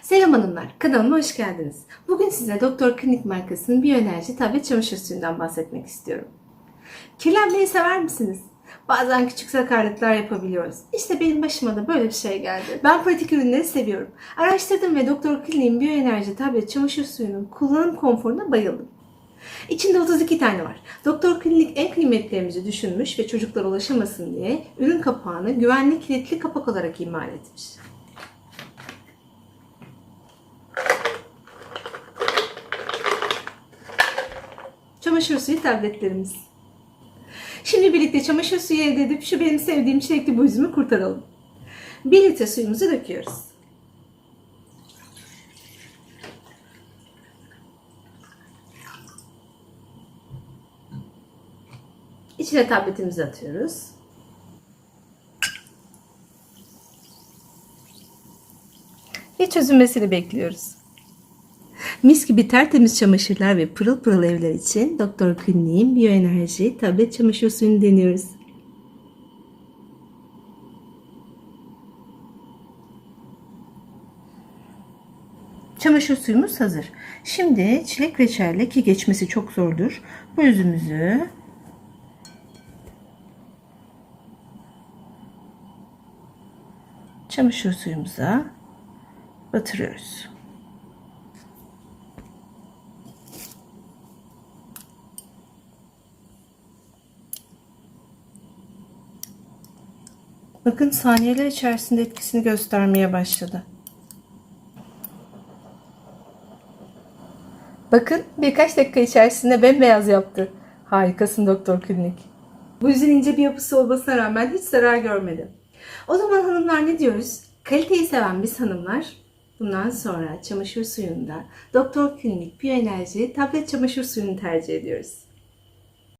Selam hanımlar, kanalıma hoş geldiniz. Bugün size Doktor Klinik markasının Biyoenerji tablet çamaşır suyundan bahsetmek istiyorum. Kirlenmeyi sever misiniz? Bazen küçük sakarlıklar yapabiliyoruz. İşte benim başıma da böyle bir şey geldi. Ben pratik ürünleri seviyorum. Araştırdım ve Doktor Klinik'in Biyoenerji tablet çamaşır suyunun kullanım konforuna bayıldım. İçinde 32 tane var. Doktor Klinik en kıymetlerimizi düşünmüş ve çocuklar ulaşamasın diye ürün kapağını güvenli kilitli kapak olarak imal etmiş. Çamaşır suyu tabletlerimiz. Şimdi birlikte çamaşır suyu elde edip şu benim sevdiğim çilekli bu yüzümü kurtaralım. 1 litre suyumuzu döküyoruz. İçine tabletimizi atıyoruz. Ve çözülmesini bekliyoruz. Mis gibi tertemiz çamaşırlar ve pırıl pırıl evler için Doktor Kliniğin Biyoenerji tablet çamaşır suyunu deniyoruz. Çamaşır suyumuz hazır. Şimdi çilek reçelle ki geçmesi çok zordur. Bu üzümümüzü çamaşır suyumuza batırıyoruz. Bakın saniyeler içerisinde etkisini göstermeye başladı. Bakın birkaç dakika içerisinde bembeyaz yaptı. Harikasın Doktor Klinik. Bu yüzün ince bir yapısı olmasına rağmen hiç zarar görmedi. O zaman hanımlar ne diyoruz? Kaliteyi seven biz hanımlar bundan sonra çamaşır suyunda Doktor Klinik Biyoenerji tablet çamaşır suyunu tercih ediyoruz.